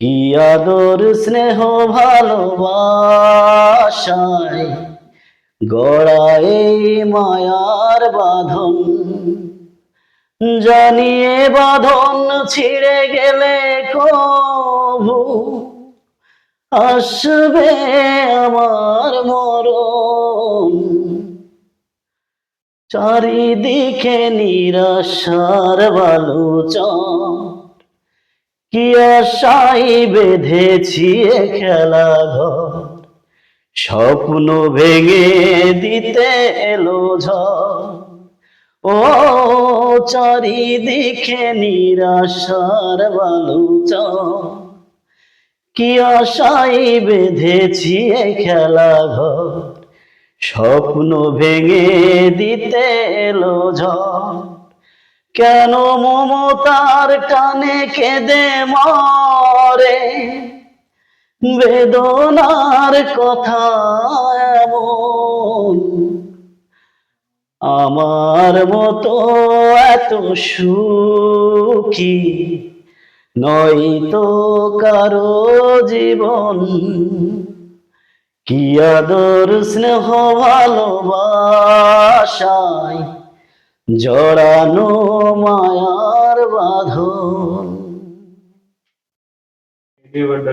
কি আদর, স্নেহ, ভালোবাসায় গড়াই মায়ার বাঁধন। জানিয়ে বাঁধন ছিঁড়ে গেলে কভু আসবে আমার মরণ। চারিদিকে নিরাশার বালুচন কি আশাই বেঁধেছি খেলা ঘর? স্বপ্ন ভেঙে দিতে এলো ও চারিদিকে নিরাশার বালুচ কি আশাই বেঁধেছি খেলা ঘর? স্বপ্ন ভেঙে দিতে এলো ঝড়। কেন মমতার টানে কেঁদে মরে? বেদনার কথা এমন। আমার মতো এত সুখী নয়তো কারও জীবন। কি আদর স্নেহ ভালোবাসায় জড়ানো মায়ার বাঁধন